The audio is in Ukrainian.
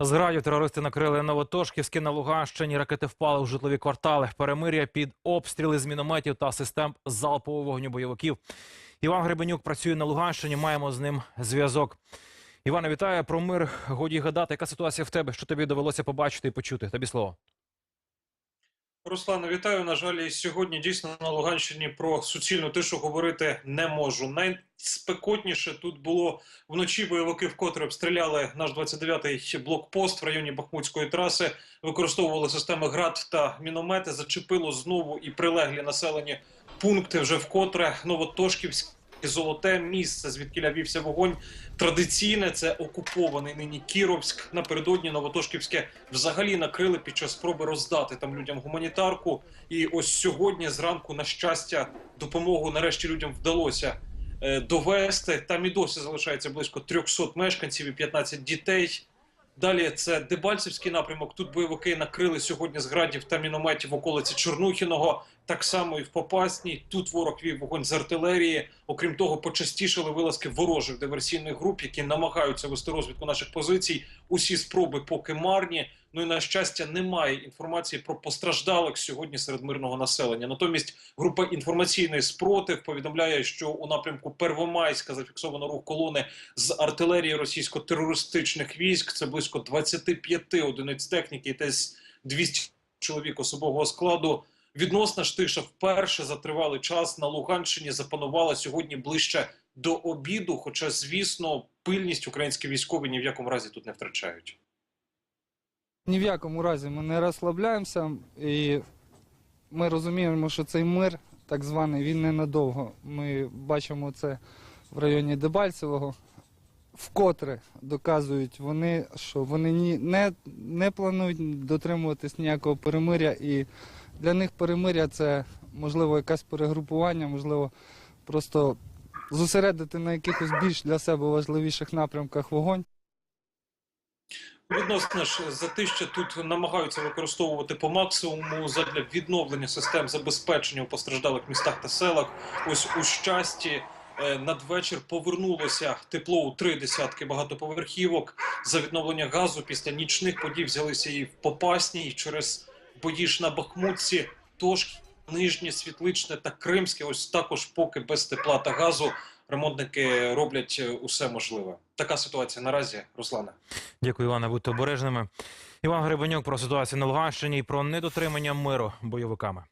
Зграю терористи накрили Новотошківське на Луганщині. Ракети впали у житлові квартали. Перемир'я під обстріли з мінометів та систем залпового вогню бойовиків. Іван Гребенюк працює на Луганщині. Маємо з ним зв'язок. Іване, вітаю про мир. Годі гадати, яка ситуація в тебе? Що тобі довелося побачити і почути? Тобі слово. Руслане, вітаю. На жаль, сьогодні дійсно на Луганщині про суцільну тишу говорити не можу. Найспекотніше тут було вночі. Бойовики вкотре обстріляли наш 29-й блокпост в районі Бахмутської траси. Використовували системи ГРАД та міномети. Зачепило знову і прилеглі населені пункти. Вже вкотре Новотошківське. Золоте місце, звідки вівся вогонь. Традиційне це окупований нині Кіровськ. Напередодні Новотошківське взагалі накрили під час спроби роздати там людям гуманітарку. І ось сьогодні зранку, на щастя, допомогу нарешті людям вдалося е, довести. Там і досі залишається близько 300 мешканців і 15 дітей. Далі це Дебальцевський напрямок. Тут бойовики накрили сьогодні з градів та мінометів в околиці Чорнухіного. Так само і в Попасній. Тут ворог вів вогонь з артилерії. Окрім того, почастішали вилазки ворожих диверсійних груп, які намагаються вести розвідку наших позицій. Усі спроби поки марні. Ну і на щастя, немає інформації про постраждалих сьогодні серед мирного населення. Натомість група інформаційний спротив повідомляє, що у напрямку Первомайська зафіксовано рух колони з артилерії російсько-терористичних військ. Це близько 25 одиниць техніки, десь 200 чоловік особового складу. Відносна ж тиша вперше за тривалий час на Луганщині запанувала сьогодні ближче до обіду. Хоча, звісно, пильність українські військові ні в якому разі тут не втрачають. Ні в якому разі ми не розслабляємося і ми розуміємо, що цей мир, так званий, він ненадовго. Ми бачимо це в районі Дебальцевого. Вкотре доказують вони, що вони ні, не, не планують дотримуватись ніякого перемиря. І для них перемиря це можливо якесь перегрупування, можливо, просто зосередити на якихось більш для себе важливіших напрямках вогонь. Відносно ж затища тут намагаються використовувати по максимуму задля відновлення систем забезпечення у постраждалих містах та селах. Ось у щасті е, надвечір повернулося тепло у три десятки багатоповерхівок. За відновлення газу після нічних подій взялися і в Попасній через бої на Бахмутці. Тож нижнє світличне та кримське. Ось також поки без тепла та газу. Ремонтники роблять е, усе можливе. Така ситуація наразі, Руслане. Дякую, Іване. Будьте обережними. Іван Гребенюк про ситуацію на Луганщині і про недотримання миру бойовиками.